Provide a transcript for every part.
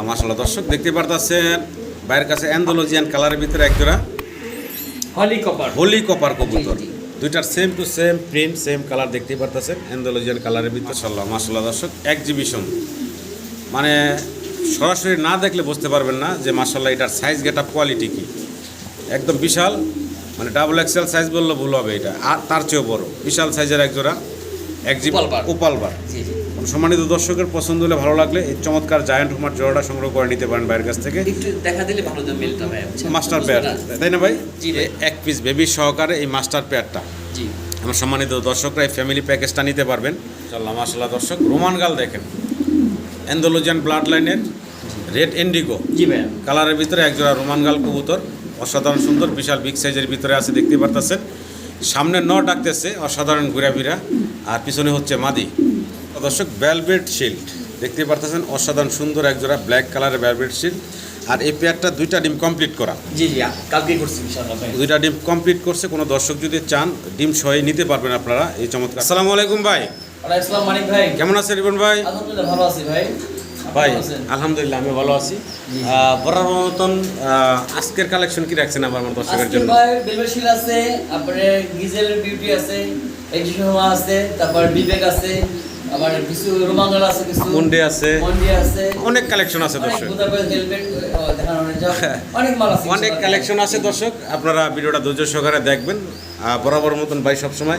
আল্লাহ মাসাল্লাহ দর্শক দেখতে পারতেছেন বাইরের কাছে অ্যান্ডোলজিয়ান কালারের ভিতরে একজোড়া হলি কপার হোলি কপার কবুতর। দুইটার same to same print same colour দেখতেই পারতেছেন অ্যান্ডোলজিয়ান কালারের ভিতরে। মাসাল্লাহ মাসাল্লাহ দর্শক এক্সিবিশন মানে সরাসরি না দেখলে বুঝতে পারবেন না যে মাসাল্লাহ এটার সাইজ গেটা কোয়ালিটি কি। একদম বিশাল মানে ডাবল এক্সেল সাইজ বললে ভুল হবে এটা। আর তার চেয়েও বড় বিশাল সাইজের একজোড়া একজিব উপালবার। উপালবার জি জি। সম্মানিত দর্শকের পছন্দ হলে ভালো লাগলে এই চমৎকার জায়ান্ট হোমার জোড়াটা সংগ্রহ করে নিতে পারেন বাইরের কাছ থেকে। একটু দেখা দিলে ভালো তো মিলটা ভাই মাস্টার পেয়ার তাই না ভাই? এক পিস বেবি সহকারে এই মাস্টার পেয়ারটা জি। আমার সম্মানিত দর্শকরা এই ফ্যামিলি প্যাকেজটা নিতে পারবেন। চাল্লাহ মাসাল্লাহ দর্শক। রোমান গাল দেখেন। অ্যান্ডোলোজিয়ান ব্লাড লাইনের রেড ইন্ডিগো জি ভাই কালারের ভিতরে একজোড়া রোমান গাল কবুতর। অসাধারণ সুন্দর বিশাল বিগ সাইজের ভিতরে আছে দেখতে পারতেছেন। সামনে ন ডাকতেছে অসাধারণ ঘুরাফিরা। আর পিছনে হচ্ছে মাদি। দর্শক ভ্যালভেট শিল্ড দেখতে পারতেছেন অসাধারণ সুন্দর একজোড়া ব্ল্যাক কালারের ভ্যালভেট শিল্ড আর এই পেয়ারটা দুইটা ডিম কমপ্লিট করা। জি জি কালকে করছি দুইটা ডিম কমপ্লিট করছে কোনো দর্শক যদি চান ডিম সহ নিতে পারবেন আপনারা এই চমৎকার। আসসালামু আলাইকুম ভাই। আসসালাম মানিক ভাই। কেমন আছেন রিবন ভাই? আলহামদুলিল্লাহ ভালো আছি ভাই। ভাই আলহামদুলিল্লাহ আমি ভালো আছি। বরাবর মতন আজকের কালেকশন কি রাখছেন আমার আমার দর্শকের জন্য? ভাই বেলবেশিল আছে তারপরে গিজেলের বিউটি আছে এডিশনাল আছে তারপর বিবেক আছে আবার কিছু আছে কিছু মুন্ডে আছে। মন্ডি আছে। অনেক কালেকশন আছে দর্শক। অনেক যা- অনেক মাল আছে। অনেক ইনশাআল্লাহ। কালেকশন আছে দর্শক। আপনারা ভিডিওটা ধৈর্য সহকারে দেখবেন। বরাবর মতন ভাই সবসময়।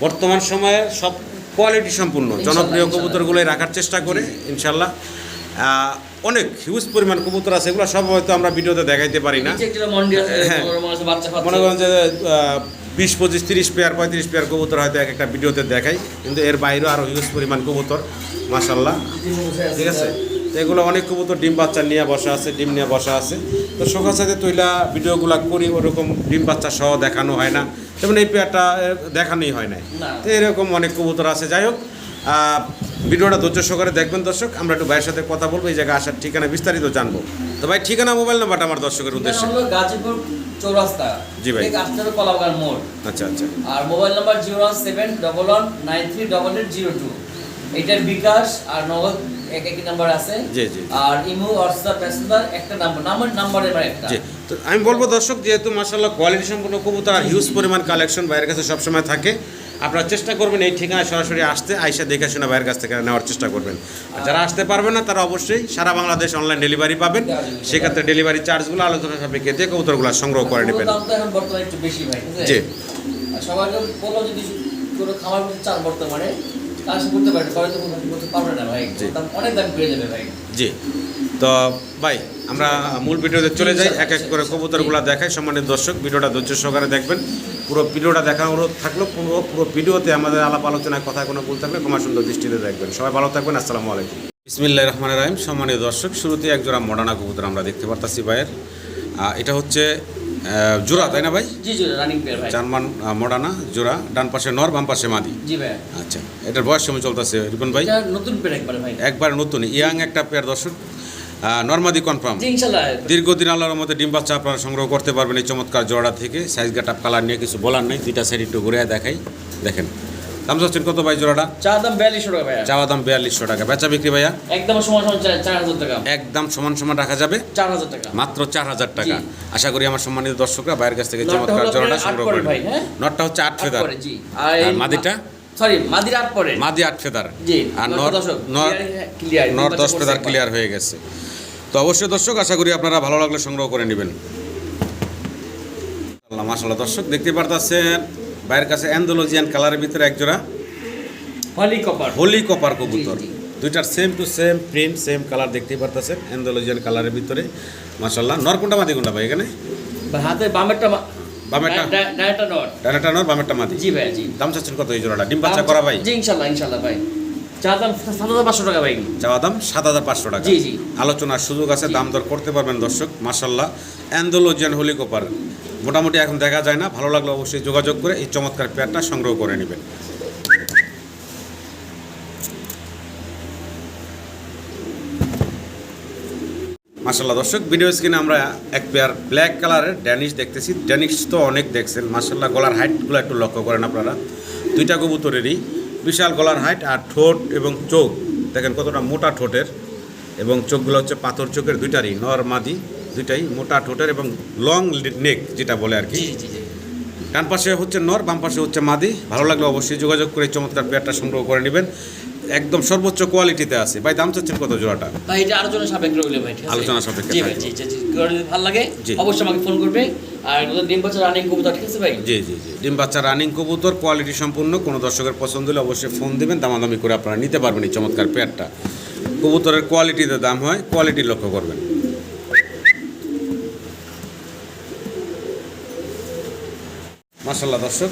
বর্তমান সময়ে সব কোয়ালিটি সম্পূর্ণ। জনপ্রিয়। কবুতরগুলোই রাখার চেষ্টা করে ইনশাল্লাহ। অনেক হিউজ পরিমাণ কবুতর আছে। এগুলো সব হয়তো আমরা ভিডিওতে দেখাইতে পারি না। হ্যাঁ। মনে করেন যে বিশ পঁচিশ তিরিশ পেয়ার পঁয়ত্রিশ পেয়ার কবুতর হয়তো এক একটা ভিডিওতে দেখাই কিন্তু এর বাইরেও আরও হিউজ পরিমাণ কবুতর মাসাল্লাহ ঠিক আছে? তো এগুলো অনেক কবুতর ডিম বাচ্চা নিয়ে বসা আছে ডিম নিয়ে বসা আছে। তো সকাল সাথে তৈলা ভিডিওগুলো করি ওরকম ডিম বাচ্চা সহ দেখানো হয় না। যেমন এই পেয়ারটা দেখানোই হয় না না। তো এরকম অনেক কবুতর আছে। যাই হোক ভিডিওটা ধৈর্য সহকারে দেখবেন দর্শক আমরা একটু ভাইয়ের সাথে কথা বলব এই জায়গায় আসার ঠিকানা বিস্তারিত জানব। তো ভাই ঠিকানা মোবাইল নাম্বারটা আমার দর্শকের উদ্দেশ্যে। গাজীপুর চৌরাস্তা। জি ভাই। আসতে কলাবাগান মোড়। আচ্ছা আচ্ছা। আর mobile number zero one seven double one nine three double eight zero two. এটার বিকাশ আর নগদ এক একই নাম্বার আছে। জি, জি। আর ইমো হোয়াটসঅ্যাপ প্যাসেঞ্জার একটা নাম্বার। নাম্বার নাম্বারের একটা। জি তো আমি বলব দর্শক যেহেতু মাসাল্লাহ কোয়ালিটি সম্পূর্ণ কবুতর আর হিউজ পরিমাণ কালেকশন বাইরের কাছে সবসময় থাকে আপনারা চেষ্টা করবেন এই ঠিকানায় সরাসরি আসতে আইসা দেখে শুনে বাইরের কাছ থেকে নেওয়ার চেষ্টা করবেন। আর যারা আসতে পারবেন না তারা অবশ্যই সারা বাংলাদেশ অনলাইন ডেলিভারি পাবেন। সেক্ষেত্রে ডেলিভারি চার্জগুলো আলোচনা সাপেক্ষে দিয়ে কবুতরগুলো সংগ্রহ করে নেবেন? জি। আর যদি কোনো খাবার চান বর্তমানে কাজ করতে পারে করতে পারবে না ভাই। অনেক দাম বেড়ে যাবে ভাই। জি। তো ভাই আমরা মূল ভিডিওতে চলে যাই এক এক করে কবুতরগুলো দেখাই। সম্মানিত দর্শক ভিডিওটা ধৈর্য সহকারে দেখবেন। পুরো ভিডিওটা দেখা অনুরোধ থাকল পুরো পুরো ভিডিওতে আমাদের আলাপ আলোচনায় কথা কোনো ভুল থাকলে ক্ষমা সুন্দর দৃষ্টিতে দেখবেন। সবাই ভালো থাকবেন আসসালামু আলাইকুম। ইসমিল্লা রহমান রাহিম। সম্মানিত দর্শক শুরুতে এক জোড়া মডানা কবুতর আমরা দেখতে পারতাছি ভাইয়ের। এটা হচ্ছে জোড়া তাই না ভাই? জি জি রানিং পেয়ার ভাই। জার্মান মডানা জোড়া ডান পাশে নর বাম পাশে মাদি। জি ভাই। আচ্ছা এটার বয়স সময় চলতেছে রিপন ভাই? নতুন পেয়ার একবারে ভাই। একবার নতুন ইয়াং একটা পেয়ার দর্শক। নর্মাদি কনফার্ম দীর্ঘদিন আল্লাহর মধ্যে ডিম বাচ্চা আপনারা সংগ্রহ করতে পারবেন এই চমৎকার জোড়া থেকে। সাইজ গাটা কালার নিয়ে কিছু বলার নেই দুইটা সাইড একটু ঘুরে দেখাই। দেখেন। দাম চাচ্ছেন কত ভাই জোড়াটা? চা দাম বিয়াল্লিশশো টাকা ভাইয়া। চাওয়া দাম বিয়াল্লিশশো টাকা। বেচা বিক্রি ভাইয়া? একদম সমান সমান চার- হাজার টাকা। একদম সমান সমান রাখা যাবে? চার হাজার টাকা। মাত্র চার হাজার টাকা। আশা করি আমার সম্মানিত দর্শকরা বাইরের কাছ থেকে চমৎকার জোড়াটা সংগ্রহ আট পরের করে ভাই, হ্যাঁ? নটটা হচ্ছে আট ফেদার। আর মাদিটা? সরি মাদির আট পরে। মাদি আট ফেদার। জি আর নর দশ ফেদার ক্লিয়ার হয়ে গেছে। তো অবশ্যই দর্শক আশা করি আপনারা ভালো লাগলে সংগ্রহ করে নেবেন। আল্লাহ মাসাল্লাহ দর্শক দেখতে পারতেছেন বাইরের কাছে অ্যান্ডোলজিয়ান কালারের ভিতরে একজোড়া হলি কপার। হোলি কপার কবুতর। দুইটার same to same print same colour দেখতেই পারতেছেন অ্যান্ডোলজিয়ান কালারের ভিতরে। মাসাল্লাহ নর কোনটা মাদি কোনটা ভাই এখানে? হাতে বামেরটা বামেরটা? ডানাটা নর বামেরটা মাদি। জি ভাই জি। দাম চাচ্ছেন কত এই জোড়াটা? ডিম বাচ্চা করা ভাই? জি ইনশাল্লাহ ইনশাল্লাহ ভাই। চা দাম সাত হাজার পাঁচশো টাকা ভাই। চাওয়া দাম সাত হাজার পাঁচশো টাকা। জি, জি। আলোচনার সুযোগ আছে দাম দর করতে পারবেন দর্শক মাসাল্লাহ অ্যান্ডোলজিয়ান হোলি কপার মোটামুটি এখন দেখা যায় না ভালো লাগল অবশ্যই যোগাযোগ করে এই চমৎকার পেয়ারটা সংগ্রহ করে নেবেন। মাসাল্লাহ দর্শক ভিডিও স্ক্রিনে আমরা এক পেয়ার ব্ল্যাক কালারের ড্যানিশ দেখতেছি। ড্যানিশ তো অনেক দেখছেন মাসাল্লাহ গলার হাইটগুলো একটু লক্ষ্য করেন আপনারা। দুইটা কবুতরেরই বিশাল গলার হাইট আর ঠোঁট এবং চোখ। দেখেন কতটা মোটা ঠোঁটের এবং চোখগুলো হচ্ছে পাথর চোখের দুইটারই নর মাদি দুইটাই মোটা ঠোঁটের এবং লং নেক যেটা বলে আর কি। ডান পাশে হচ্ছে নর বাম পাশে হচ্ছে মাদি। ভালো লাগলে অবশ্যই যোগাযোগ করে চমৎকার পেয়ারটা সংগ্রহ করে নেবেন। একদম সর্বোচ্চ কোয়ালিটিতে আছে। ভাই দাম চাচ্ছেন কত জোড়াটা? ভাই এটা আলোচনা সাপেক্ষে রইলে ভাই আলোচনা সাপেক্ষে জি ভাই জি জি ভালো লাগে অবশ্যই আমাকে ফোন করবে। আর নতুন ডিম বাচ্চা রানিং কবুতর ঠিক আছে ভাই? জি জি জি। ডিম বাচ্চা রানিং কবুতর কোয়ালিটি সম্পূর্ণ। কোনো দর্শকের পছন্দ হলে অবশ্যই ফোন দিবেন দামাদামি করে আপনারা নিতে পারবেন এই চমৎকার পেয়ারটা কবুতরের কোয়ালিটিতে দাম হয় কোয়ালিটি লক্ষ্য করবেন। মাসাল্লাহ দর্শক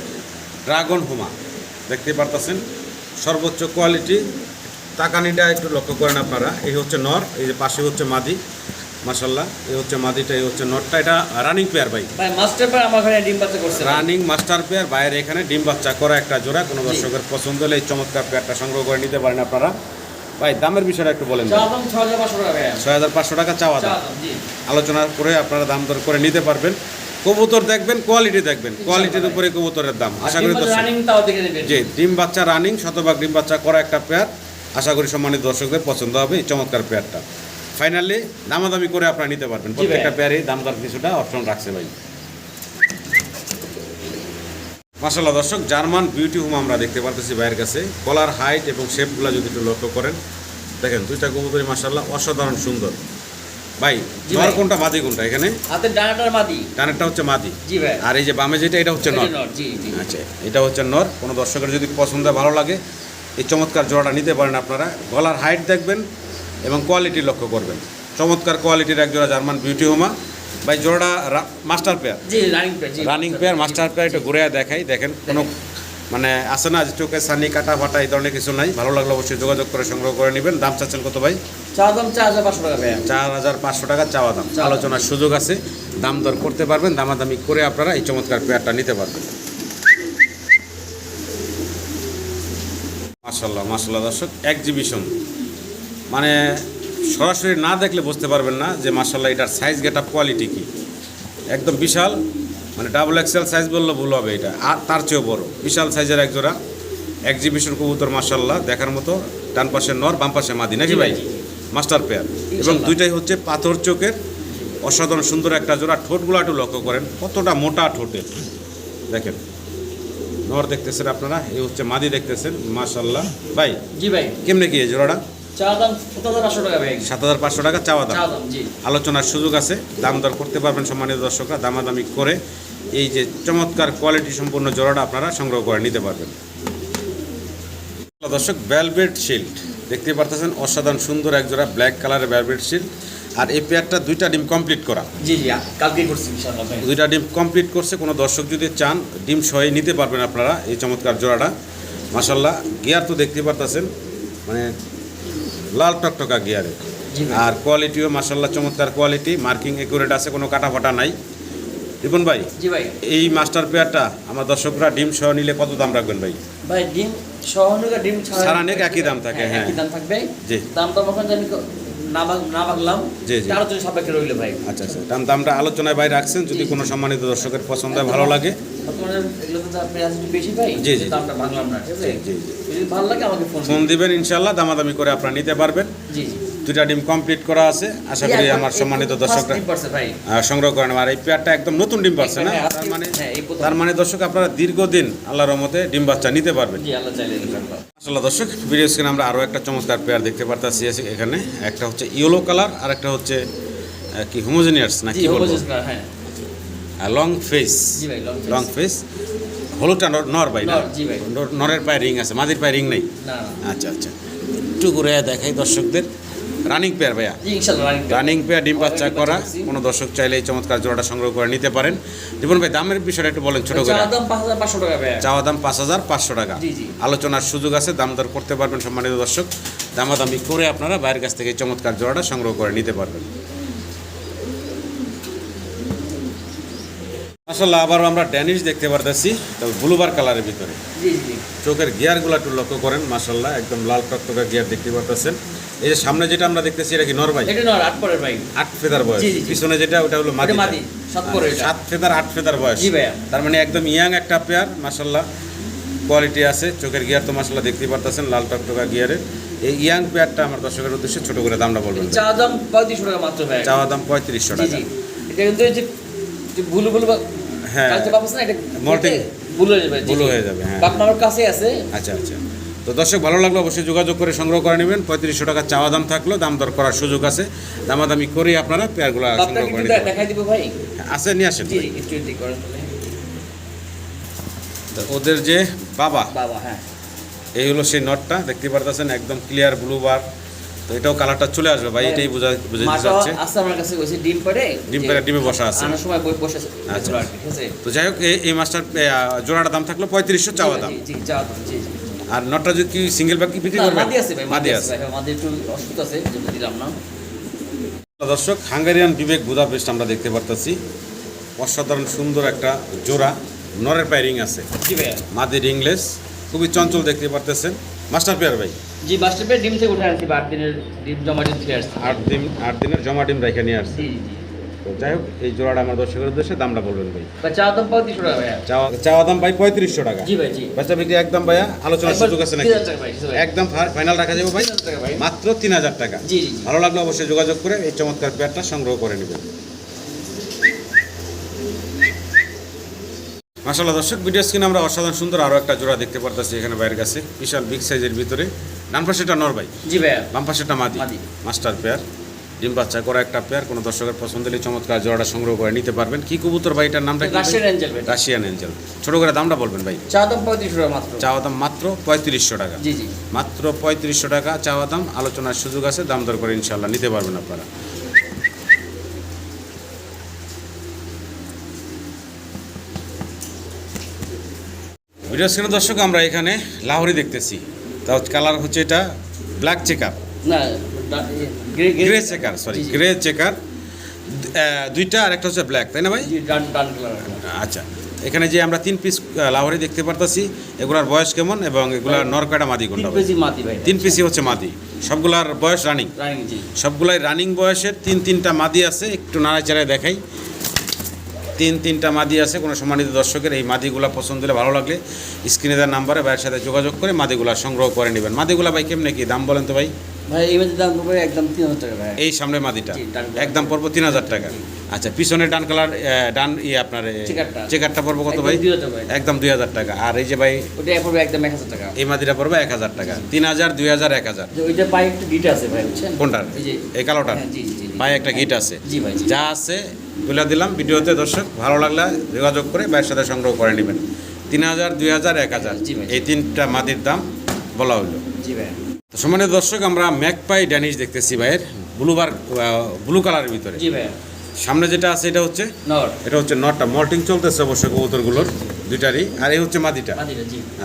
ড্রাগন হুমা দেখতে পারতেছেন? সর্বোচ্চ কোয়ালিটি তাকানিটা একটু লক্ষ্য করেন আপনারা এই হচ্ছে নর এই যে পাশে হচ্ছে মাদি মাসাল্লাহ এই হচ্ছে মাদিটা এই হচ্ছে নরটা এটা রানিং পেয়ার ভাই। ভাই মাস্টার পার আমার ঘরে ডিম বাচ্চা করছে। রানিং মাস্টার পেয়ার বাইরে এখানে ডিম বাচ্চা করা একটা জোড়া কোনো দর্শকের পছন্দ হলে এই চমৎকার পেয়ারটা সংগ্রহ করে নিতে পারেন আপনারা। ভাই দামের বিষয়টা একটু বলেন চা ছ হাজার পাঁচশো টাকা ছয় হাজার পাঁচশো টাকা চাওয়া দাম। আলোচনা করে আপনারা দাম দর করে নিতে পারবেন। কবুতর দেখবেন কোয়ালিটি দেখবেন। কোয়ালিটির উপরে কবুতরের দাম আশা করি যে ডিম বাচ্চা রানিং শতভাগ ডিম বাচ্চা করা একটা পেয়ার আশা করি সম্মানিত দর্শকদের পছন্দ হবে এই চমৎকার পেয়ারটা ফাইনালি দামাদামি করে আপনারা নিতে পারবেন। প্রত্যেকটা পেয়ারই দাম দর কিছুটা অপশন রাখছে ভাই। মাসাল্লাহ দর্শক জার্মান বিউটি হোম আমরা দেখতে পারতেছি ভাইয়ের কাছে। কলার হাইট এবং শেপগুলো যদি একটু লক্ষ্য করেন দেখেন দুইটা কবুতরি মাসাল্লাহ অসাধারণ সুন্দর। ভাই নর কোনটা মাদি কোনটা এখানে? হাতের ডানাটার মাদি। ডানেরটা হচ্ছে মাদি। জি ভাই। আর এই যে বামে যেটা এটা হচ্ছে নর। নর, জি জি। আচ্ছা এটা হচ্ছে নর। কোনো দর্শকের যদি পছন্দ ভালো লাগে এই চমৎকার জোড়াটা নিতে পারেন আপনারা। গলার হাইট দেখবেন এবং কোয়ালিটি লক্ষ্য করবেন। চমৎকার কোয়ালিটির এক জোড়া জার্মান বিউটি হোমা ভাই জোড়াটা মাস্টার পেয়ার জি running pair running pair master pair একটু ঘুরে দেখাই। দেখেন কোনো মানে আছে না চোখে সানি কাটা ফাটা এই ধরনের কিছু নাই। ভালো লাগলে অবশ্যই যোগাযোগ করে সংগ্রহ করে নেবেন। দাম চাচ্ছেন কত ভাই? চা দাম চার হাজার পাঁচশো টাকা চার হাজার পাঁচশো টাকা চাওয়া দাম। চাওয়া দাম। আলোচনার সুযোগ আছে। দাম দর করতে পারবেন দামাদামি করে আপনারা এই চমৎকার পেয়ারটা নিতে পারবেন। মাসাল্লাহ মাসাল্লাহ দর্শক এক্সিবিশন মানে সরাসরি না দেখলে বুঝতে পারবেন না যে মাসাল্লাহ এটার সাইজ গেট আপ কোয়ালিটি কী। একদম বিশাল। মানে ডাবল এক্সেল সাইজ বললে ভুল হবে এটা। আর তার চেয়েও বড়। বিশাল সাইজের এক জোড়া এক্সিবিশন কবুতর মাসাল্লাহ দেখার মতো ডান পাশে নর বাম পাশে মাদি। নাকি ভাই। মাস্টার পেয়ার এবং দুইটাই হচ্ছে পাথর চোখের। অসাধারণ সুন্দর একটা জোড়া। ঠোঁটগুলো একটু লক্ষ্য করেন। কতটা মোটা ঠোঁটের দেখেন। নর দেখতেছেন আপনারা। এই হচ্ছে মাদি দেখতেছেন। মাশাল্লাহ ভাই জি ভাই। কেমনে কি এই জোড়াটা? সাত হাজার পাঁচশো টাকা চাওয়া দাম। আলোচনার সুযোগ আছে। দাম দর করতে পারবেন সম্মানিত দর্শকরা। দামাদামি করে এই যে চমৎকার কোয়ালিটি সম্পূর্ণ জোড়াটা আপনারা সংগ্রহ করে নিতে পারবেন। দর্শক ভ্যালভেট শিল্ড দেখতে পারতেছেন অসাধারণ সুন্দর এক জোড়া ব্ল্যাক কালারের ভ্যালভেট শিল্ড আর এই পেয়ারটা দুইটা ডিম কমপ্লিট করা। জি জি কালকে করছি দুইটা ডিম কমপ্লিট করছে কোনো দর্শক যদি চান ডিম সহে নিতে পারবেন আপনারা এই চমৎকার জোড়াটা। মাসাল্লাহ গিয়ার তো দেখতে পারতেছেন মানে লাল টকটকা গিয়ারে আর কোয়ালিটিও মাসাল্লাহ চমৎকার কোয়ালিটি মার্কিং একুরেট আছে কোনো কাটা ফাটা নাই। রিপন ভাই জি ভাই। এই মাস্টার পেয়ারটা আমার দর্শকরা ডিম সহ নিলে কত দাম রাখবেন ভাই? ভাই ডিম সহনুকা ডিম ছাড়া সারা নেক একই দাম থাকে, হ্যাঁ। একই দাম থাকবে। জি। দাম তো এখন জানি না ভাগলাম। জি, জি। তার সাপেক্ষে রইল ভাই। আচ্ছা আচ্ছা। দাম দামটা আলোচনায় রাখছেন যদি কোনো সম্মানিত দর্শকের পছন্দ হয় ভালো লাগে। ফোন দিবেন ইনশাল্লাহ দামাদামি করে আপনারা নিতে পারবেন। জি জি। দুইটা ডিম কমপ্লিট করা আছে। আশা করি আমার সম্মানিত দর্শকরা সংগ্রহ করেন। আর এই পেয়ারটা একদম নতুন ডিম পাচ্ছে না? তার মানে হ্যাঁ। তার মানে দর্শক আপনারা দীর্ঘদিন আল্লাহর রহমতে ডিম বাচ্চা নিতে পারবেন। আসলে দর্শক ভিডিও স্ক্রিনে আমরা আরও একটা চমৎকার পেয়ার দেখতে পারতেছি এখানে। একটা হচ্ছে ইয়েলো কালার আর একটা হচ্ছে কি হোমোজেনিয়াস না কি বলব লং ফেস। লং ফেস হলুদটা নর- নর ভাই না? নরের পায়ে রিং আছে মাদির পায়ে রিং নেই? আচ্ছা আচ্ছা। একটু ঘুরে দেখাই দর্শকদের। রানিং পেয়ার ভাইয়া। রানিং পেয়ার ডিম বাচ্চা Already করা। কোনো দর্শক চাইলে এই চমৎকার জোড়াটা সংগ্রহ করে নিতে পারেন। জীবন ভাই দামের বিষয়টা একটু বলেন ছোট করে। চা চাওয়া দাম পাঁচ হাজার পাঁচশো টাকা। আলোচনার সুযোগ আছে দাম দর করতে পারবেন সম্মানিত দর্শক। দামাদামি করে আপনারা বাইরের কাছ থেকে চমৎকার জোড়াটা সংগ্রহ করে নিতে পারবেন। আসলে আবারও আমরা ড্যানিশ দেখতে পারতেছি তবে ব্লুবার কালারের ভিতরে। চোখের গিয়ারগুলো একটু লক্ষ্য করেন মাসাল্লাহ একদম লাল টকটকা গিয়ার দেখতে পারতেছেন। এই যে সামনে যেটা আমরা দেখতেছি এটা কি এটা নর আট পরের ভাই। আট ফেদার বয়স। পিছনে যেটা ওটা হলো মাদি মাদি, সাত পরে এটা। সাত ফেদার আট ফেদার বয়স। জি ভাইয়া। তার মানে একদম ইয়াং একটা পেয়ার মাসাল্লাহ কোয়ালিটি আছে চোখের গিয়ার তো মাসাল্লাহ দেখতে পারতেছেন লাল টকটকা গিয়ারের। এই ইয়াং পেয়ারটা আমার দর্শকের উদ্দেশ্যে ছোট করে দামটা বলবেন ভাই। চা দাম পঁয়ত্রিশশো টাকা মাত্র ভাই চাওয়া দাম পঁয়ত্রিশশো টাকা। এটা কিন্তু যে বুলু বা- হ্যাঁ। কালকে এটা হয়ে যাবে হয়ে যাবে, হ্যাঁ। কাছে আছে। আচ্ছা আচ্ছা। তো দর্শক ভালো লাগল অবশ্যই যোগাযোগ করে সংগ্রহ করে নেবেন। পঁয়ত্রিশশো টাকা চাওয়া দাম থাকল দাম দর করার সুযোগ আছে। দামাদামি করে আপনারা পেয়ারগুলো সংগ্রহ করে। দেখাই দিব ভাই। আছে নিয়ে আসেন ওদের যে বাবা বাবা হ্যাঁ। এই হলো সেই নটটা দেখতে পারতেছেন একদম ক্লিয়ার ব্লু বার তো এটাও কালারটা চলে আসবে ভাই এটাই বোঝা মাটা যাচ্ছে আছে আমার কাছে ডিম পারে ডিম ডিমে বসা আছে। আনার সময় বই বসে আছে আচ্ছা। ঠিক আছে? তো যাই হোক এই- মাছটার জোড়াটা দাম থাকল পঁয়ত্রিশশো চাওয়া দাম। জি চাওয়া দাম জি আর নটটা যদি কি সিঙ্গেল কি বিক্রি না, করবেন? মাদি আছে ভাই মাদি আছে। মাদি একটু অসুস্থ আছে যেটা দিলাম না। দর্শক হাঙ্গারিয়ান বিবেক বুদাপেস্ট আমরা দেখতে পারতেছি। অসাধারণ সুন্দর একটা জোড়া। নরের পায়ে রিং আছে। মাদির রিংলেস খুবই চঞ্চল দেখতে পারতেছেন। মাস্টার পেয়ার ভাই। জি বাস্টার ডিম থেকে উঠে আনছি আট দিনের ডিম জমা ডিম থেকে আসছি। আট দিন আট দিনের জমা ডিম রেখে নিয়ে আসছে। তো যাই হোক এই জোড়াটা আমার দর্শকের উদ্দেশ্যে দামটা বলবেন ভাই। বা চা দাম পঁয়ত্রিশশো টাকা ভাইয়া। চাওয়া চাওয়া দাম ভাই পঁয়ত্রিশশো টাকা। জি ভাই জি। বাচ্চা বিক্রি একদম ভাইয়া আলোচনার সুযোগ আছে নাকি? একদম ফাইনাল রাখা যাবে ভাই। মাত্র তিন হাজার টাকা। ভালো লাগলে অবশ্যই যোগাযোগ করে এই চমৎকার পেয়ারটা সংগ্রহ করে নেবেন। মাসাল্লাহ দর্শক ভিডিও স্ক্রিনে আমরা অসাধারণ সুন্দর আরও একটা জোড়া দেখতে পারতেছি এখানে বাইরের কাছে। বিশাল বিগ সাইজের ভিতরে। ডান পাশেটা নর ভাই। জি ভাইয়া। বাম পাশেটা মাদি। Master pair. ডিম বাচ্চা করা একটা পেয়ার। কোনো দর্শকের পছন্দ হলে চমৎকার জোড়াটা সংগ্রহ করে নিতে পারবেন। কি কবুতর ভাই এটার নামটা? রাশিয়ান এঞ্জেল ভাই। রাশিয়ান এঞ্জেল ছোট করে দামটা বলবেন ভাই। চা দাম পঁয়ত্রিশশো টাকা মাত্র। চাওয়া দাম মাত্র পঁয়ত্রিশশো টাকা। জি জি। মাত্র পঁয়ত্রিশশো টাকা চাওয়া দাম। আলোচনার সুযোগ আছে। দাম দর করে ইনশাল্লাহ নিতে পারবেন আপনারা। ভিডিও স্ক্রিনে দর্শক আমরা এখানে লাহোরি দেখতেছি। তাও কালার হচ্ছে এটা ব্ল্যাক চেকার না grey checker sorry. Grey checker দুইটা আর একটা হচ্ছে ব্ল্যাক তাই না ভাই? আচ্ছা এখানে যে আমরা তিন পিস লাহোরি দেখতে পারতাছি এগুলার বয়স কেমন এবং এগুলার নরকাটা মাদি কোনটা তিন পিসই হচ্ছে মাদি। সবগুলার বয়স রানিং রানিং জি। সবগুলাই রানিং বয়সের তিন তিনটা মাদি আছে একটু নাড়াচাড়ায় দেখাই। তিন তিনটা মাদি আছে কোনো সম্মানিত দর্শকের এই মাদিগুলা পছন্দ হলে ভালো লাগলে স্ক্রিনে দেওয়ার নাম্বারে ভাইয়ের সাথে যোগাযোগ করে মাদিগুলা সংগ্রহ করে নেবেন। মাদিগুলা ভাই কেমনে কি দাম বলেন তো ভাই? ভাই এই দাম একদম তিন হাজার টাকা ভাই। এই সামনে মাদিটা। একদম পড়ব তিন হাজার টাকা। আচ্ছা পিছনে ডান কালার ডান ইয়ে আপনার চেকারটা। পড়ব কত ভাই? একদম দুই হাজার টাকা। আর এই যে ভাই ওটা পড়বে একদম এক হাজার টাকা। এই মাদিটা পড়বে এক হাজার টাকা। তিন হাজার দুই হাজার এক হাজার। ওইটা পায়ে একটু ডিটা আছে ভাই বুঝছেন? কোনটার? এই কালোটার? হ্যাঁ, পায়ে একটা গিট আছে। যা আছে বলে দিলাম। ভিডিওতে দর্শক ভালো লাগলে যোগাযোগ করে ভাইয়ের সাথে সংগ্রহ করে নেবেন। তিন হাজার দুই হাজার এক হাজার। এই তিনটা মাদির দাম বলা হলো। জি ভাই। সম্মানিত দর্শক আমরা ম্যাকপাই ড্যানিশ দেখতেছি ভাইয়ের ব্লুবার ব্লু কালারের ভিতরে। জি ভাই। সামনে যেটা আছে এটা হচ্ছে নর এটা হচ্ছে নটটা। মল্টিং চলতেছে অবশ্যই কবুতরগুলোর দুইটারই আর এই হচ্ছে মাদিটা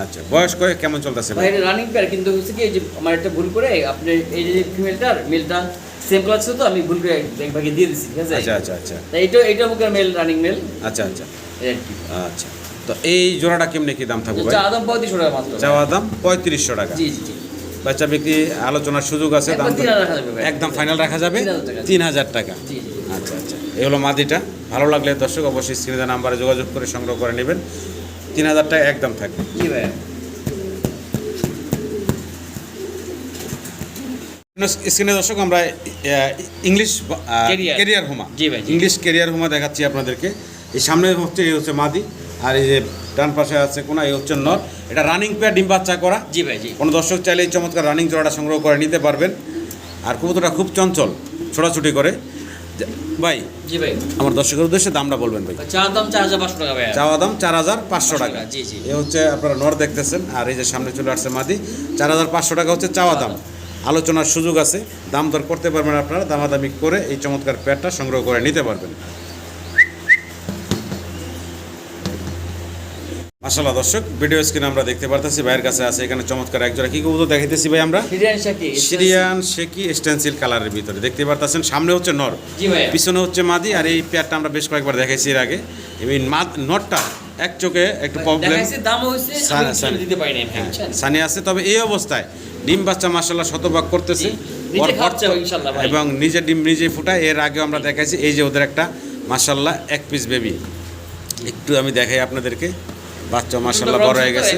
আচ্ছা বয়স করে কেমন চলতেছে রানিং পেয়ার কিন্তু হচ্ছে কি এই যে আমার একটা ভুল করে আপনি এই যে ফিমেলটার মেলটা সেম তো আমি ভুল করে এক ভাগে দিয়ে দিছি ঠিক আছে? আচ্ছা আচ্ছা আচ্ছা। তাই এটা এটা মুখের মেল রানিং মেল আচ্ছা আচ্ছা। আচ্ছা। তো এই জোড়াটা কেমনে কি দাম থাকবে ভাই? চা দাম পঁয়ত্রিশশো টাকা মাত্র। চাওয়া দাম পঁয়ত্রিশশো টাকা। জি জি বাচ্চা বিক্রি আলোচনার সুযোগ আছে দাম। একদম ফাইনাল রাখা যাবে 3000 টাকা। তিন হাজার টাকা। আচ্ছা আচ্ছা। এই হলো মাদিটা। ভালো লাগলে দর্শক অবশ্যই স্ক্রিনে নাম্বারে যোগাযোগ করে সংগ্রহ করে নেবেন। তিন হাজার টাকা একদম থাকবে। জি ভাই স্ক্রিনে দর্শক আমরা ইংলিশ কেরিয়ার হোমা। জি ভাই, ইংলিশ কেরিয়ার হোমা দেখাচ্ছি আপনাদেরকে। এই সামনে হচ্ছে এই হচ্ছে মাদি আর এই যে ডান পাশে আছে কোনা এই হচ্ছে নর। এটা রানিং পেয়ার ডিম বাচ্চা করা। জি ভাই জি। কোনো দর্শক চাইলে এই চমৎকার রানিং জোড়াটা সংগ্রহ করে নিতে পারবেন। আর কবুতরটা খুব চঞ্চল ছোটাছুটি করে। ভাই জি ভাই। আমার দর্শকের উদ্দেশ্যে দামটা বলবেন ভাই। চা দাম চার হাজার পাঁচশো টাকা ভাই চাওয়া দাম চার হাজার পাঁচশো টাকা। জি, জি। এ হচ্ছে আপনারা নর দেখতেছেন আর এই যে সামনে চলে আসছে মাদি চার হাজার পাঁচশো টাকা হচ্ছে চাওয়া দাম। আলোচনার সুযোগ আছে দাম দর করতে পারবেন আপনারা দামাদামি করে এই চমৎকার প্যাডটা সংগ্রহ করে নিতে পারবেন। মাসাল্লাহ দর্শক ভিডিও স্ক্রিনে আমরা দেখতে পারতেছি ভাইয়ের কাছে আছে এখানে চমৎকার একজোড়া কি কবুতর দেখাইতেছি ভাই আমরা? সিরিয়ান শাকি স্টেন্সিল কালারের ভিতরে দেখতে পারতেছেন সামনে হচ্ছে নর। পিছনে হচ্ছে মাদি আর এই পেয়ারটা আমরা বেশ কয়েকবার দেখাইছি এর আগে। এই নটটা এক চোখে একটু প্রবলেম হ্যাঁ সানি আছে তবে এই অবস্থায় ডিম বাচ্চা মাসাল্লাহ শতভাগ করতেছে। এবং নিজে ডিম নিজে ফুটায় এর আগেও আমরা দেখাইছি এই যে ওদের একটা মাসাল্লাহ এক পিস বেবি একটু আমি দেখাই আপনাদেরকে বাচ্চা মাসাল্লাহ বড় হয়ে গেছে।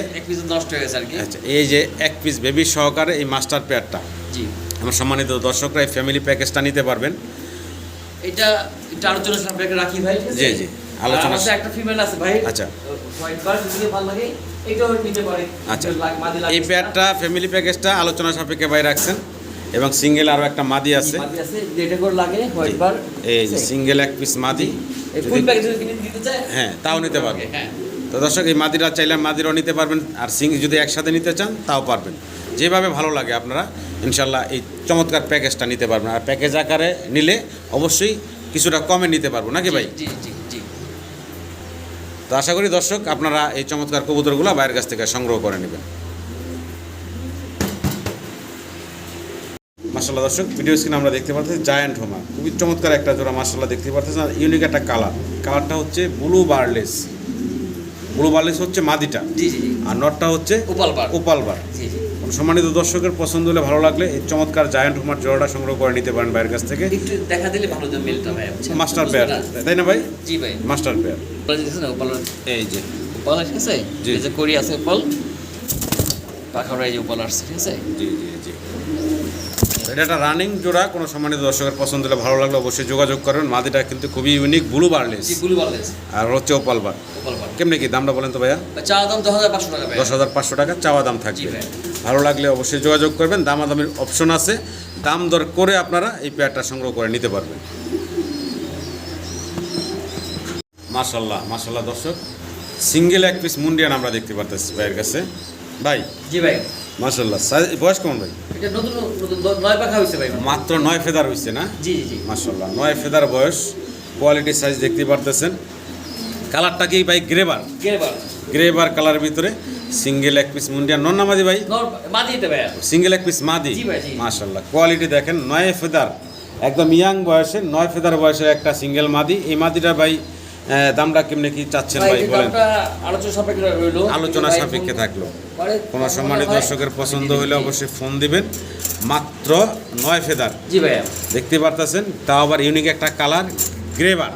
আচ্ছা এই যে এক পিস বেবি সহকারে এই মাস্টার পেয়ারটা আমার সম্মানিত দর্শকরা এই ফ্যামিলি প্যাকেজটা নিতে পারবেন। এটা এটা আলোচনা সাপেক্ষে রাখি ভাই জি, জি, আলোচনা- আর একটা ফিমেল আছে ভাই। আচ্ছা। হোয়াইট ভালো লাগে। আচ্ছা। এই না। পেয়ারটা ফ্যামিলি প্যাকেজটা আলোচনা সাপেক্ষে ভাই রাখছেন এবং সিঙ্গেল আরও একটা মাদি আছে। এই যে সিঙ্গেল এক পিস মাদি। হ্যাঁ তাও নিতে পারবেন হ্যাঁ। তো দর্শক এই মাদিরা চাইলে মাদিরাও নিতে পারবেন আর সিং যদি একসাথে নিতে চান তাও পারবেন। যেভাবে ভালো লাগে আপনারা ইনশাল্লাহ এই চমৎকার প্যাকেজটা নিতে পারবেন। আর প্যাকেজ আকারে নিলে অবশ্যই কিছুটা কমে নিতে পারব। নাকি ভাই? জি জি। তো আশা করি দর্শক আপনারা এই চমৎকার কবুতরগুলো বাইরের কাছ থেকে সংগ্রহ করে নেবেন। মার্শাল্লাহ দর্শক ভিডিও স্ক্রিনে আমরা দেখতে পাচ্ছি জায়ান্ট হোমা খুবই চমৎকার একটা জোড়া মার্শাল্লাহ দেখতে পাচ্ছি আর ইউনিক একটা কালার কালারটা হচ্ছে ব্লু বার্লেস ব্লু বার্লেস হচ্ছে মাদিটা। আর নটটা হচ্ছে উপাল বার ওপাল বার সম্মানিত দর্শকের পছন্দ হলে ভালো লাগলে এই চমৎকার জায়ান্ট হুমার জোড়াটা সংগ্রহ করে নিতে পারেন বাইরের কাছ থেকে। একটু দেখা দিলে ভালো তো মিলটা ভাই। মাস্টার বুঝলেন পেয়ার তাই না ভাই? জি ভাই। মাস্টার পেয়ার এই যে। উপাল ঠিক আছে যে করি আছে উপাল পাখরা এই যে উপাল আসছে ঠিক আছে? জি জি। এটা একটা রানিং জোড়া কোনো সম্মানিত দর্শকের পছন্দ হলে ভালো লাগলে অবশ্যই যোগাযোগ করবেন। মাদিটা কিন্তু খুবই ইউনিক ব্লু বার্লেস আর হচ্ছে ওপাল বার কেমনি কি দামটা বলেন তো ভাইয়া? চা দাম দশ হাজার পাঁচশো টাকা দশ হাজার পাঁচশো টাকা চাওয়া দাম থাকবে। ভালো লাগলে অবশ্যই যোগাযোগ করবেন। দামাদামির অপশন আছে। দাম দর করে আপনারা এই পেয়ারটা সংগ্রহ করে নিতে পারবেন। মাশাল্লাহ মাশাল্লাহ দর্শক। সিঙ্গেল এক পিস মুন্ডিয়ান আমরা দেখতে পারতেছি ভাইয়ের কাছে। ভাই। জি ভাই। মাশাল্লাহ বয়স কেমন ভাই? মাত্র নয় ফেদার হয়েছে না? জি জি জি। মাশাল্লাহ নয় ফেদার বয়স। কোয়ালিটি সাইজ দেখতে পারতেছেন। কালারটা কি ভাই গ্রেবার গেবার গ্রেবার কালারের ভিতরে। সিঙ্গেল এক পিস মুন্ডিয়ান নন নামাজি ভাই? মাদি ভাই। সিঙ্গেল এক পিস মাদি। মাশাল্লাহ কোয়ালিটি দেখেন। নয় ফেদার। একদম ইয়াং বয়সে নয় ফেদার বয়সের একটা সিঙ্গেল মাদি। এই মাদিটা ভাই দামটা কেমনে কি চাচ্ছেন ভাই বলেন। আলোচনা সাপেক্ষে থাকল। কোনো সম্মানিত দর্শকের পছন্দ হলে অবশ্যই ফোন দিবেন। মাত্র নয় ফেদার। জি ভাইয়া। দেখতে পারতেছেন তাও আবার ইউনিক একটা কালার গ্রেবার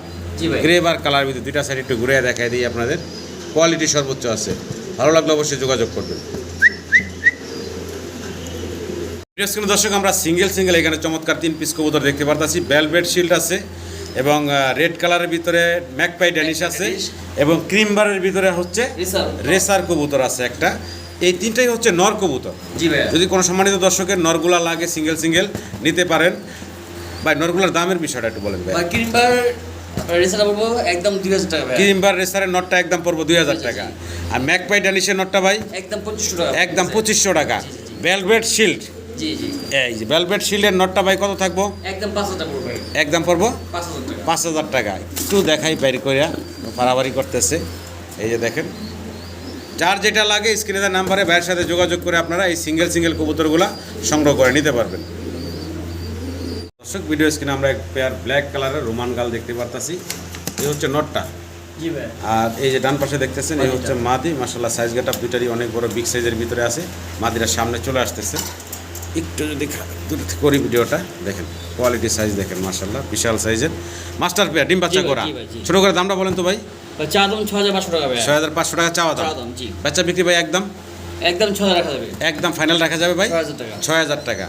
গ্রেবার কালার ভিতরে দুইটা সাইড একটু ঘুরে দেখাই দিই আপনাদের। কোয়ালিটি সর্বোচ্চ আছে। ভালো লাগলে অবশ্যই যোগাযোগ করবেন। দর্শক আমরা সিঙ্গেল সিঙ্গেল এখানে চমৎকার তিন পিস কবুতর দেখতে পারতাছি। বেলভেট শিল্ড আছে। এবং রেড কালারের ভিতরে ম্যাকপাই ড্যানিশ আছে এবং ক্রিম বারের ভিতরে হচ্ছে রেসার কবুতর আছে একটা। এই তিনটাই হচ্ছে নর কবুতর। যদি কোনো সম্মানিত দর্শকের নরগুলা লাগে সিঙ্গেল সিঙ্গেল নিতে পারেন। ভাই নরগুলার দামের বিষয়টা একটু বলেন ভাই ক্রিমবার রিসার একদম দুই হাজার টাকা ক্রিমবার রেসারের নটটা একদম পড়ব দুই হাজার টাকা। আর ম্যাকপাই ড্যানিশের নটটা ভাই একদম পঁচিশশো টাকা। একদম পঁচিশশো টাকা। জি, জি, জি। ভেলভেট শিল্ড জি জি। এই যে ভেলভেট শিল্ডের নটটা ভাই কত থাকব? একদম পাঁচ হাজার পড়বে ভাই একদম পড়ব? পাঁচ হাজার টাকা। একটু দেখাই বাইরে করিয়া পারাবারি করতেছে। এই যে দেখেন। যার যেটা লাগে স্ক্রিনের নাম্বারে ভাইয়ের সাথে যোগাযোগ করে আপনারা এই সিঙ্গেল সিঙ্গেল কবুতরগুলা সংগ্রহ করে নিতে পারবেন। দর্শক ভিডিও স্ক্রিনে আমরা এক পেয়ার ব্ল্যাক কালারের রোমান গাল দেখতে পারতাছি। এই হচ্ছে নটটা। আর এই যে ডান পাশে দেখতেছেন এই হচ্ছে মাদি। মাসাল্লাহ সাইজ গেট আপ দুইটারই অনেক বড় বিগ সাইজের ভিতরে আছে। মাদিরা সামনে চলে আসতেছে। একটু যদি দূর করি ভিডিওটা দেখেন কোয়ালিটি সাইজ দেখেন মাসাল্লাহ বিশাল সাইজের। মাস্টার পেয়ার ডিম বাচ্চা করা ছোটো করে দামটা বলেন তো ভাই। ভাই চা দাম ছ হাজার পাঁচশো টাকা ছয় হাজার পাঁচশো টাকা চাওয়া দাম। বাচ্চা বিক্রি ভাই একদম? একদম ছ রাখা যাবে। একদম ফাইনাল রাখা যাবে ভাই? ছয় হাজার টাকা।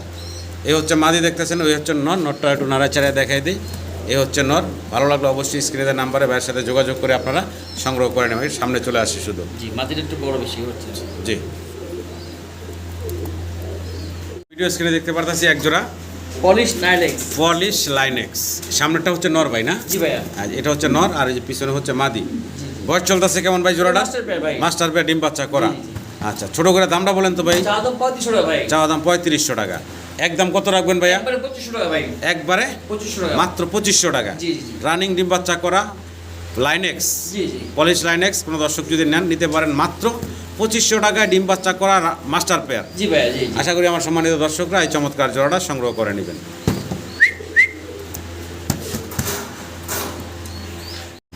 এই হচ্ছে মাদি দেখতেছেন ওই হচ্ছে নর। নটটা একটু নাড়াচাড়ায় দেখাই দিই। এই হচ্ছে নর। ভালো লাগলে অবশ্যই স্ক্রিনের নাম্বারে ভাইয়ের সাথে যোগাযোগ করে আপনারা সংগ্রহ করে নেবেন। সামনে চলে আসি শুধু। জি মাটির একটু বড় বেশি হচ্ছে। জি। ভিডিও স্ক্রিনে দেখতে পারতাছি এক জোড়া। পলিশ নাইন এক্স পলিশ লাইনেক্স সামনেটা হচ্ছে নর ভাই না? জি ভাইয়া। এটা হচ্ছে নর আর এই পিছনে হচ্ছে মাদি। বয়স চলতেছে কেমন ভাই জোড়াটা? মাস্টার পেয়ার ভাই। মাস্টার পেয়ার ডিম বাচ্চা করা। আচ্ছা ছোট করে দামটা বলেন তো ভাই। চা দাম পঁয়ত্রিশশো টাকা ভাই। চাওয়া দাম পঁয়ত্রিশশো টাকা। একদম কত রাখবেন ভাইয়া? একবারে পঁচিশশো টাকা ভাই। একবারে? পঁচিশশো টাকা। মাত্র পঁচিশশো টাকা। জি, জি, জি। রানিং ডিম বাচ্চা করা। লাইনেক্স জি জি। পলিশ লাইনেক্স কোনো দর্শক যদি নেন নিতে পারেন মাত্র পঁচিশশো টাকায় ডিম বাচ্চা করা মাস্টার পেয়ার। জি ভাইয়া জি আশা করি আমার সম্মানিত দর্শকরা এই চমৎকার জোড়াটা সংগ্রহ করে নেবেন।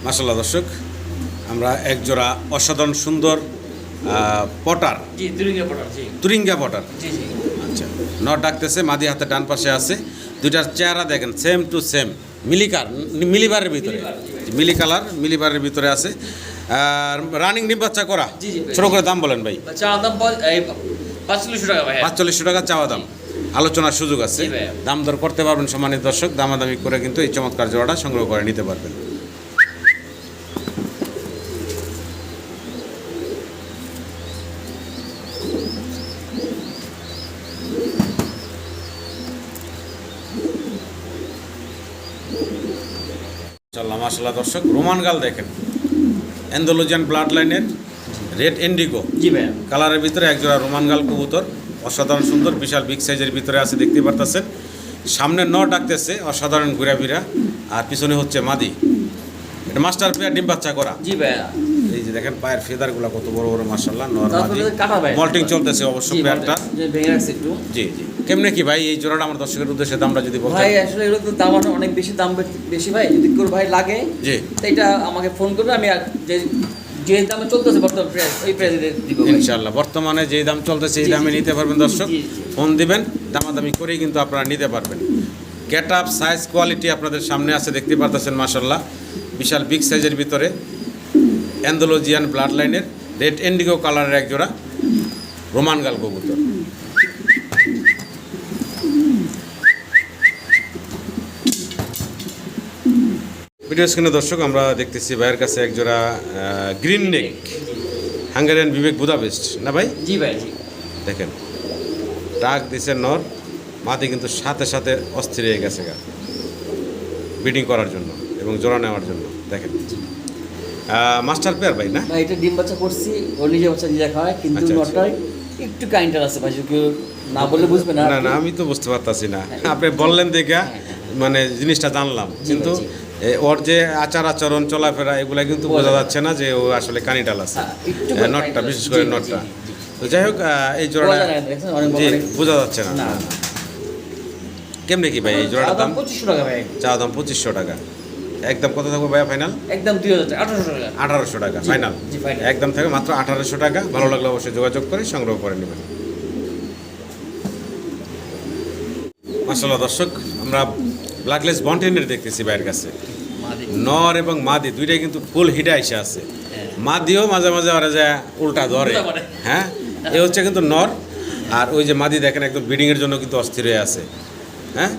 মাসাল্লাহ দর্শক আমরা এক জোড়া অসাধারণ সুন্দর পটার। তুরিঙ্গা পটার আচ্ছা নট ডাকতেছে মাদি হাতে ডান পাশে আছে। দুইটার চেহারা দেখেন সেম টু সেম মিলিকার মিলিবারের ভিতরে। মিলি কালার মিলিবারের ভিতরে আছে। আর রানিং ডিম বাচ্চা করা। ছোট করে দাম বলেন ভাই। দাম পাঁচচল্লিশশো টাকা ভাই। পাঁচচল্লিশশো টাকা চাওয়া দাম। আলোচনার সুযোগ আছে। দাম দর করতে পারবেন সম্মানিত দর্শক। দামাদামি করে কিন্তু এই চমৎকার জোড়াটা সংগ্রহ করে নিতে পারবেন। মাসাল্লাহ দর্শক রোমান গাল দেখেন। অ্যান্ডোলোজিয়ান ব্লাড লাইনের রেড ইন্ডিগো জি ভাই কালারের ভিতরে একজোড়া রোমান গাল কবুতর। অসাধারণ সুন্দর বিশাল বিগ সাইজের ভিতরে আছে দেখতে পারতেছেন। সামনে ন ডাকতেছে অসাধারণ ঘুরাফিরা। আর পিছনে হচ্ছে মাদি। এটা মাস্টার পেয়ার ডিম বাচ্চা করা। জি ভাই এই যে দেখেন পায়ের ফেদারগুলো কত বড় বড় মার্শাল্লাহ নর মাদি। মল্টিং চলতেছে অবশ্য পেয়ারটা জি জি। কেমনে কি ভাই এই জোড়াটা আমার দর্শকের উদ্দেশ্যে দামটা যদি বলতেন? ভাই আসলে এগুলো তো দাম অনেক বেশি দাম বেশি ভাই। যদি কোনো ভাই লাগে জি। তো এটা আমাকে ফোন করবে আমি যে যে দামে চলতেছে বর্তমান প্রাইস ওই প্রাইসে দিব ভাই। ইনশাল্লাহ বর্তমানে যে দাম চলতেছে এই দামে নিতে পারবেন দর্শক। ফোন দিবেন দামাদামি করেই কিন্তু আপনারা নিতে পারবেন। গেট আপ সাইজ কোয়ালিটি আপনাদের সামনে আছে দেখতে পারতেছেন মাসাল্লাহ বিশাল বিগ সাইজের ভিতরে। অ্যান্ডোলজিয়ান ব্লাড লাইনের রেড ইন্ডিগো কালারের এক জোড়া। রোমান গাল কবুতর। ভিডিও স্ক্রিনে দর্শক আমরা দেখতেছি ভাইয়ের কাছে এক জোড়া গ্রিন নেক হাঙ্গারিয়ান বিবেক বুদাপেস্ট না ভাই? জি ভাই জি। দেখেন ডাক দিছে নর মাটি কিন্তু সাথে সাথে অস্থির হয়ে গেছে গা। বিডিং করার জন্য এবং জোড়া নেওয়ার জন্য দেখেন। মাস্টার পেয়ার ভাই না? এটা ডিম বাচ্চা করছি ওর নিজে বাচ্চা নিজে খাওয়ায় কিন্তু আচ্ছা, আচ্ছা। একটু কাইন্টার আছে ভাই কেউ না বললে বুঝবে না না আমি তো বুঝতে পারতাছি না। আপনি বললেন দেখা মানে জিনিসটা জানলাম। কিন্তু ওর যে আচার আচরণ চলাফেরা এগুলা কিন্তু বোঝা যাচ্ছে না যে ও আসলে কানিটাল আছে। হ্যাঁ, নটটা বিশেষ করে নটটা। তো যাই হোক এই জোড়াটা জি বোঝা যাচ্ছে না। কেমনে কি ভাই এই জোড়াটার দাম পঁচিশশো টাকা ভাই। চা দাম পঁচিশশো টাকা। একদম কত থাকবে ভাইয়া ফাইনাল একদম দুই হাজার আঠারোশো টাকা। আঠারোশো টাকা ফাইনাল একদম থাকে মাত্র আঠারোশো টাকা। ভালো লাগলে অবশ্যই যোগাযোগ করে সংগ্রহ করে নেবেন। মাসাল্লাহ দর্শক আমরা ব্ল্যাকলেস বন্টেনের দেখতেছি ভাইয়ের কাছে। নর এবং মাদি দুইটাই কিন্তু ফুল হিটে আইসা আছে। মাদিও মাঝে মাঝে ওরা যা উল্টা ধরে। হ্যাঁ? এ হচ্ছে কিন্তু নর আর ওই যে মাদি দেখেন একদম ব্রিডিং এর জন্য কিন্তু অস্থির হয়ে আছে। হ্যাঁ?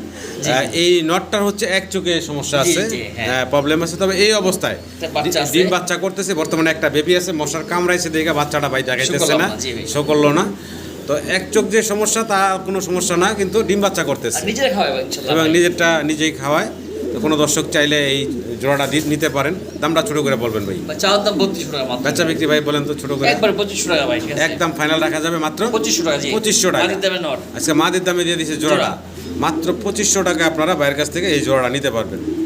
এই নটটার হচ্ছে এক চোখে সমস্যা আছে। হ্যাঁ। প্রবলেম আছে। তবে এই অবস্থায় ডিম বাচ্চা করতেছে বর্তমানে একটা বেবি আছে মশার কামড়াইছে দেখে বাচ্চাটা ভাই দেখাইতেছে না, শো করল না। তো এক চোখ যে সমস্যা তা কোনো সমস্যা না কিন্তু ডিম বাচ্চা করতেছে। এবং নিজেরটা নিজেই খাওয়ায়। তো কোনো দর্শক চাইলে এই জোড়াটা নিতে পারেন। দামটা ছোট করে বলবেন ভাই। বা চাওয়ার দাম বত্রিশশো টাকা বেচা বিক্রি ভাই বলেন তো ছোট করে। একবার পঁচিশশো টাকা ভাই একদম ফাইনাল রাখা যাবে মাত্র পঁচিশশো টাকা পঁচিশশো 2500 টাকা। আজকে মাদের দামে দিয়ে দিচ্ছে জোড়াটা। জোড়া। মাত্র পঁচিশশো টাকা আপনারা বাইরের কাছ থেকে এই জোড়াটা নিতে পারবেন।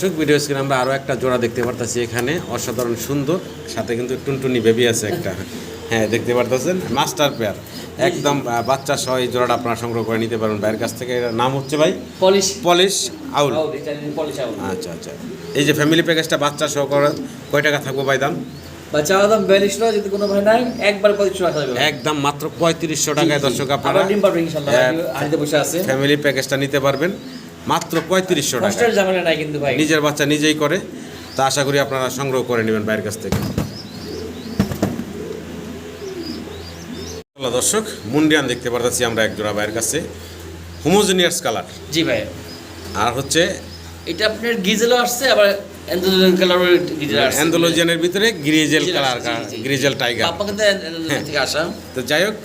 দর্শক ভিডিও স্ক্রিনে আমরা আরও একটা জোড়া দেখতে পারতেছি এখানে। অসাধারণ সুন্দর। সাথে কিন্তু টুনটুনি বেবি আছে একটা। হ্যাঁ দেখতে পারতেছেন? মাস্টার পেয়ার একদম বাচ্চা সহ এই জোড়াটা আপনারা সংগ্রহ করে নিতে পারবেন। বাইরের কাছ থেকে এটার নাম হচ্ছে ভাই? পলিশ পলিশ আউল আচ্ছা আচ্ছা। এই যে ফ্যামিলি প্যাকেজটা বাচ্চা সহ করে কয় টাকা থাকব ভাই দাম? যদি কোনো ভাই নাই একবার একদম মাত্র পঁয়ত্রিশশো টাকায় দর্শক আপনারা হ্যাঁ। বসে আছে। ফ্যামিলি প্যাকেজটা নিতে পারবেন। মাত্র পঁয়ত্রিশশো টাকা। কিন্তু ভাই। নিজের বাচ্চা নিজেই করে তা আশা করি আপনারা সংগ্রহ করে নেবেন বাইরের কাছ থেকে। দর্শক মুন্ডিয়ান দেখতে পারতেছি আমরা এক জোড়া বাইরের কাছে। Homogeneous colour. জি ভাই। আর হচ্ছে এটা আপনার গিজেলও আসছে আবার অ্যান্ডোলজিয়ানের ভিতরে grizzle colour. Grizzle tiger. Bappa থেকে আসা। তো যাই হোক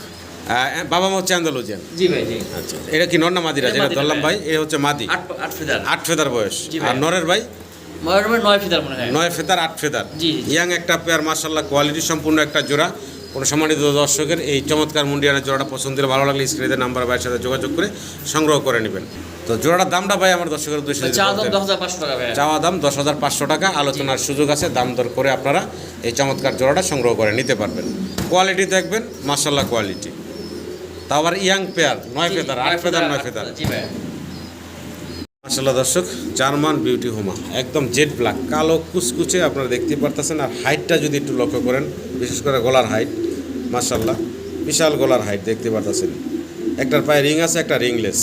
বাবা মা হচ্ছে অ্যান্ডোলজিয়ান জি ভাই জি। আচ্ছা এটা কি নর না মাদিরা এটা যেটা মাদিরা ধরলাম ভাই। এ হচ্ছে মাদি। আট ফেদার। আট ফেদার বয়স। আর নরের ভাই? নয় ফেদার মনে হয়। নয় ফেদার আট ফেদার। ইয়াং একটা পেয়ার মার্শাল্লাহ কোয়ালিটি সম্পূর্ণ একটা জোড়া। কোনো সম্মানিত দর্শকের এই চমৎকার মুন্ডিয়ানের জোড়াটা পছন্দ হলে ভালো লাগলে স্ক্রিনের নাম্বার ভাইয়ের সাথে যোগাযোগ করে সংগ্রহ করে নেবেন। তো জোড়াটার দামটা ভাই আমার দর্শকের উদ্দেশ্যে চাওয়া দাম দশ হাজার পাঁচশো টাকা আলোচনার সুযোগ আছে দাম দর করে আপনারা এই চমৎকার জোড়াটা সংগ্রহ করে নিতে পারবেন। কোয়ালিটি দেখবেন মার্শাল্লাহ কোয়ালিটি তা আবার ইয়াং পেয়ার নয় ফেদার আট ফেদার নয় ফেদার। মাসাল্লাহ দর্শক জার্মান বিউটি হোমা একদম জেড ব্ল্যাক কালো কুচকুচে আপনারা দেখতে পারতেছেন আর হাইটটা যদি একটু লক্ষ্য করেন বিশেষ করে গলার হাইট মাসাল্লাহ বিশাল গলার হাইট দেখতে পারতেছেন। একটার পায়ে রিং আছে একটা রিংলেস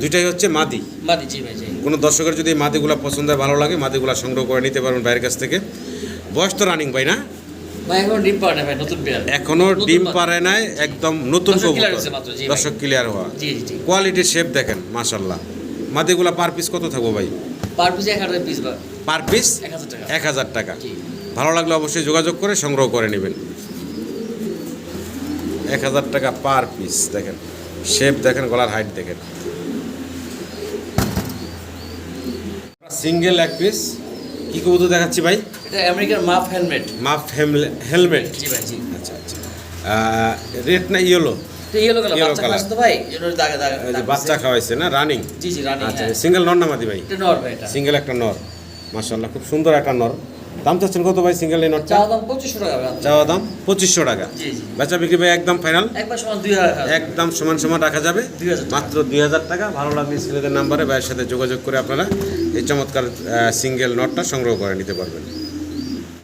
দুইটাই হচ্ছে মাদি। মাদি জি ভাই কোনো দর্শকের যদি মাদিগুলা পছন্দ হয় ভালো লাগে মাদিগুলা সংগ্রহ করে নিতে পারবেন বাইরের কাছ থেকে। বয়স তো রানিং ভাই না? এখন ডিম পারে নাই। একদম নতুন দর্শক ক্লিয়ার হওয়া। কোয়ালিটির শেপ দেখেন মাশাল্লাহ মাদিগুলা পার পিস কত থাকব ভাই? পার পিস এক হাজার পিস পার পিস এক হাজার টাকা। ভালো লাগলে অবশ্যই যোগাযোগ করে সংগ্রহ করে নেবেন। এক হাজার টাকা পার পিস দেখেন। শেপ দেখেন গলার হাইট দেখেন। সিঙ্গেল এক পিস কি কবুতর দেখাচ্ছি ভাই? এটা মাফ হেলমেট। মাফ হেলমেট? জি ভাই জি। আচ্ছা আচ্ছা। রেড না ইয়েলো? বাচ্চা। খাওয়াইছে না? রানিং জি জি রানি আচ্ছা হ্যাঁ। সিঙ্গেল নর না মাদি ভাই? এটা নর ভাই এটা। সিঙ্গেল একটা নর। মাশাল্লাহ খুব সুন্দর একটা নর। দাম চাচ্ছেন কত ভাই সিঙ্গেল এই নরটা চাওয়া দাম পঁচিশশো টাকা চাওয়া দাম পঁচিশশো টাকা। বেচা বিক্রি ভাই একদম ফাইনাল একদম সমান সমান রাখা যাবে। 2000 টাকা। মাত্র দুই হাজার টাকা। ভালো লাগলে ছেলেদের নাম্বারে ভাইয়ের সাথে যোগাযোগ করে আপনারা এই চমৎকার সিঙ্গেল নোটটা সংগ্রহ করে নিতে পারবেন।